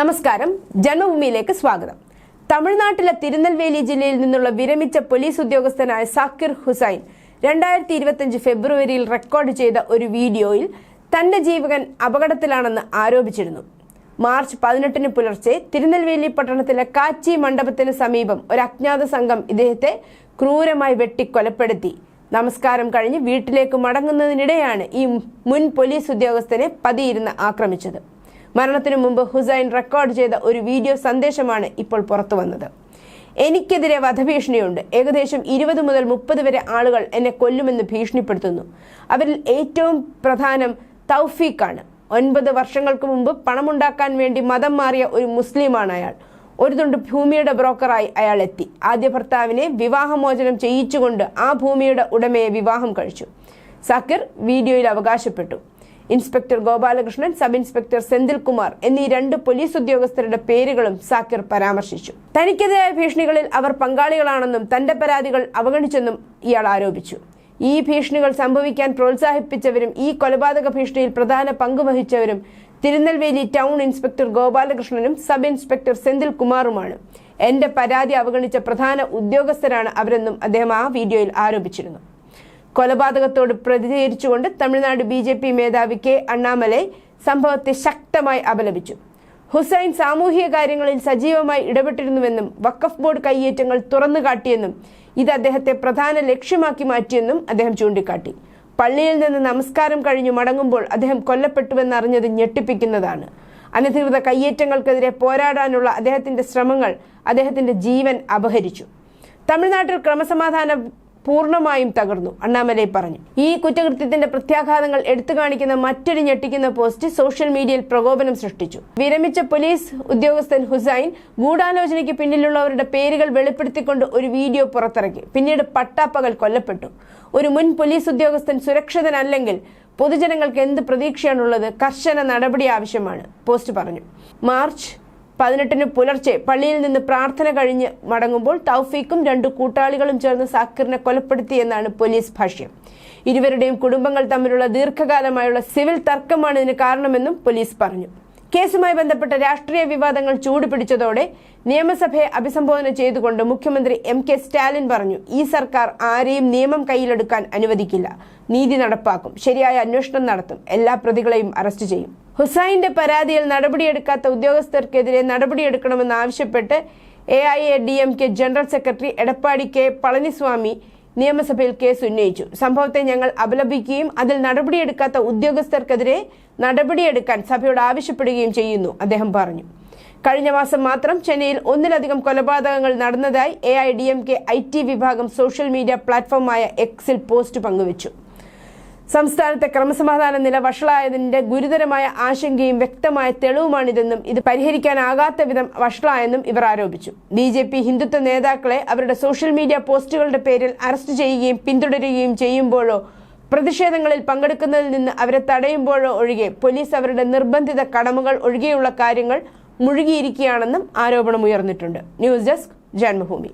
നമസ്കാരം. ജന്മഭൂമിയിലേക്ക് സ്വാഗതം. തമിഴ്നാട്ടിലെ തിരുനെൽവേലി ജില്ലയിൽ നിന്നുള്ള വിരമിച്ച പോലീസ് ഉദ്യോഗസ്ഥനായ സാക്കിർ ഹുസൈൻ രണ്ടായിരത്തി ഇരുപത്തിയഞ്ച് ഫെബ്രുവരിയിൽ റെക്കോർഡ് ചെയ്ത ഒരു വീഡിയോയിൽ തന്റെ ജീവകൻ അപകടത്തിലാണെന്ന് ആരോപിച്ചിരുന്നു. മാർച്ച് പതിനെട്ടിന് പുലർച്ചെ തിരുനെൽവേലി പട്ടണത്തിലെ കാച്ചി മണ്ഡപത്തിന് സമീപം ഒരു അജ്ഞാത സംഘം ഇദ്ദേഹത്തെ ക്രൂരമായി വെട്ടിക്കൊലപ്പെടുത്തി. നമസ്കാരം കഴിഞ്ഞ് വീട്ടിലേക്ക് മടങ്ങുന്നതിനിടെയാണ് ഈ മുൻ പോലീസ് ഉദ്യോഗസ്ഥനെ പതിയിരുന്ന് ആക്രമിച്ചത്. മരണത്തിനു മുമ്പ് ഹുസൈൻ റെക്കോർഡ് ചെയ്ത ഒരു വീഡിയോ സന്ദേശമാണ് ഇപ്പോൾ പുറത്തു വന്നത്. എനിക്കെതിരെ വധഭീഷണിയുണ്ട്. ഏകദേശം ഇരുപത് മുതൽ മുപ്പത് വരെ ആളുകൾ എന്നെ കൊല്ലുമെന്ന് ഭീഷണിപ്പെടുത്തുന്നു. അവരിൽ ഏറ്റവും പ്രധാനം തൗഫീഖാണ്. ഒൻപത് വർഷങ്ങൾക്ക് മുമ്പ് പണമുണ്ടാക്കാൻ വേണ്ടി മതം മാറിയ ഒരു മുസ്ലിമാണ് അയാൾ. ഒരു തുണ്ട് ഭൂമിയുടെ ബ്രോക്കറായി അയാൾ എത്തി. ആദ്യ ഭർത്താവിനെ വിവാഹമോചനം ചെയ്യിച്ചുകൊണ്ട് ആ ഭൂമിയുടെ ഉടമയെ വിവാഹം കഴിച്ചു. സക്കിർ വീഡിയോയിൽ അവകാശപ്പെട്ടു. Inspector Gopalakrishnan sub inspector Senthilkumar എന്നീ രണ്ട് പോലീസ് ഉദ്യോഗസ്ഥരുടെ പേരുകളും സാക്കിർ പരാമർശിച്ചു. തനിക്കെതിരായ ഭീഷണികളിൽ അവർ പങ്കാളികളാണെന്നും തന്റെ പരാതികൾ അവഗണിച്ചെന്നും ഇയാൾ ആരോപിച്ചു. ഈ ഭീഷണികൾ സംഭവിക്കാൻ പ്രോത്സാഹിപ്പിച്ചവരും ഈ കൊലപാതക ഭീഷണിയിൽ പ്രധാന പങ്കുവഹിച്ചവരും തിരുനെൽവേലി ടൗൺ ഇൻസ്പെക്ടർ ഗോപാലകൃഷ്ണനും സബ് ഇൻസ്പെക്ടർ സെന്തിൽ കുമാറുമാണ് എന്റെ പരാതി അവഗണിച്ച പ്രധാന ഉദ്യോഗസ്ഥരാണ് അവരെന്നും അദ്ദേഹം ആ വീഡിയോയിൽ ആരോപിച്ചിരുന്നു. കൊലപാതകത്തോട് പ്രതികരിച്ചുകൊണ്ട് തമിഴ്നാട് ബി ജെ പി മേധാവി കെ അണ്ണാമലൈ സംഭവത്തെ ശക്തമായി അപലപിച്ചു. ഹുസൈൻ സാമൂഹിക കാര്യങ്ങളിൽ സജീവമായി ഇടപെട്ടിരുന്നുവെന്നും വഖഫ് ബോർഡ് കയ്യേറ്റങ്ങൾ തുറന്നു കാട്ടിയെന്നും ഇത് അദ്ദേഹത്തെ പ്രധാന ലക്ഷ്യമാക്കി മാറ്റിയെന്നും അദ്ദേഹം ചൂണ്ടിക്കാട്ടി. പള്ളിയിൽ നിന്ന് നമസ്കാരം കഴിഞ്ഞു മടങ്ങുമ്പോൾ അദ്ദേഹം കൊല്ലപ്പെട്ടുവെന്നറിഞ്ഞത് ഞെട്ടിപ്പിക്കുന്നതാണ്. അനധികൃത കയ്യേറ്റങ്ങൾക്കെതിരെ പോരാടാനുള്ള അദ്ദേഹത്തിന്റെ ശ്രമങ്ങൾ അദ്ദേഹത്തിന്റെ ജീവൻ അപഹരിച്ചു. തമിഴ്നാട്ടിൽ ക്രമസമാധാനം പൂർണമായും തകർന്നു. അണ്ണാമലൈ പറഞ്ഞു. ഈ കുറ്റകൃത്യത്തിന്റെ പ്രത്യാഘാതങ്ങൾ എടുത്തു കാണിക്കുന്ന മറ്റൊരു ഞെട്ടിക്കുന്ന പോസ്റ്റ് സോഷ്യൽ മീഡിയയിൽ പ്രകോപനം സൃഷ്ടിച്ചു. വിരമിച്ച പോലീസ് ഉദ്യോഗസ്ഥൻ ഹുസൈൻ ഗൂഢാലോചനയ്ക്ക് പിന്നിലുള്ളവരുടെ പേരുകൾ വെളിപ്പെടുത്തിക്കൊണ്ട് ഒരു വീഡിയോ പുറത്തിറക്കി. പിന്നീട് പട്ടാപ്പകൽ കൊല്ലപ്പെട്ടു. ഒരു മുൻ പോലീസ് ഉദ്യോഗസ്ഥൻ സുരക്ഷിതനല്ലെങ്കിൽ പൊതുജനങ്ങൾക്ക് എന്ത് പ്രതീക്ഷയാണുള്ളത് കർശന നടപടി ആവശ്യമാണ് പോസ്റ്റ് പറഞ്ഞു. മാർച്ച് പതിനെട്ടിന് പുലർച്ചെ പള്ളിയിൽ നിന്ന് പ്രാർത്ഥന കഴിഞ്ഞ് മടങ്ങുമ്പോൾ തൗഫീഖും രണ്ടു കൂട്ടാളികളും ചേർന്ന് സാക്കിറിനെ കൊലപ്പെടുത്തിയെന്നാണ് പോലീസ് ഭാഷ്യം. ഇരുവരുടെയും കുടുംബങ്ങൾ തമ്മിലുള്ള ദീർഘകാലമായുള്ള സിവിൽ തർക്കമാണ് ഇതിന് കാരണമെന്നും പോലീസ് പറഞ്ഞു. കേസുമായി ബന്ധപ്പെട്ട രാഷ്ട്രീയ വിവാദങ്ങൾ ചൂടുപിടിച്ചതോടെ നിയമസഭയെ അഭിസംബോധന ചെയ്തുകൊണ്ട് മുഖ്യമന്ത്രി എം കെ സ്റ്റാലിൻ പറഞ്ഞു ഈ സർക്കാർ ആരെയും നിയമം കയ്യിലെടുക്കാൻ അനുവദിക്കില്ല. നീതി നടപ്പാക്കും. ശരിയായ അന്വേഷണം നടത്തും. എല്ലാ പ്രതികളെയും അറസ്റ്റ് ചെയ്യും. ഹുസൈന്റെ പരാതിയിൽ നടപടിയെടുക്കാത്ത ഉദ്യോഗസ്ഥർക്കെതിരെ നടപടിയെടുക്കണമെന്ന് ആവശ്യപ്പെട്ട് A I A D M K general secretary Edappadi K Palaniswami നിയമസഭയിൽ കേസ് ഉന്നയിച്ചു. സംഭവത്തെ ഞങ്ങൾ അപലപിക്കുകയും അതിൽ നടപടിയെടുക്കാത്ത ഉദ്യോഗസ്ഥർക്കെതിരെ നടപടിയെടുക്കാൻ സഭയോട് ആവശ്യപ്പെടുകയും ചെയ്യുന്നു അദ്ദേഹം പറഞ്ഞു. കഴിഞ്ഞ മാസം മാത്രം ചെന്നൈയിൽ ഒന്നിലധികം കൊലപാതകങ്ങൾ നടന്നതായി A I D M K I T വിഭാഗം സോഷ്യൽ മീഡിയ പ്ലാറ്റ്ഫോമായ എക്സിൽ പോസ്റ്റ് പങ്കുവച്ചു. സംസ്ഥാനത്തെ ക്രമസമാധാന നില വഷളായതിന്റെ ഗുരുതരമായ ആശങ്കയും വ്യക്തമായ തെളിവുമാണിതെന്നും ഇത് പരിഹരിക്കാനാകാത്ത വിധം വഷളായെന്നും ഇവർ ആരോപിച്ചു. ബി ജെ പി ഹിന്ദുത്വ നേതാക്കളെ അവരുടെ സോഷ്യൽ മീഡിയ പോസ്റ്റുകളുടെ പേരിൽ അറസ്റ്റ് ചെയ്യുകയും പിന്തുടരുകയും ചെയ്യുമ്പോഴോ പ്രതിഷേധങ്ങളിൽ പങ്കെടുക്കുന്നതിൽ നിന്ന് അവരെ തടയുമ്പോഴോ ഒഴികെ പോലീസ് അവരുടെ നിർബന്ധിത കടമകൾ ഒഴികെയുള്ള കാര്യങ്ങൾ മുഴുകിയിരിക്കുകയാണെന്നും ആരോപണം ഉയർന്നിട്ടുണ്ട് ന്യൂസ് ഡെസ്ക് ജന്മഭൂമി.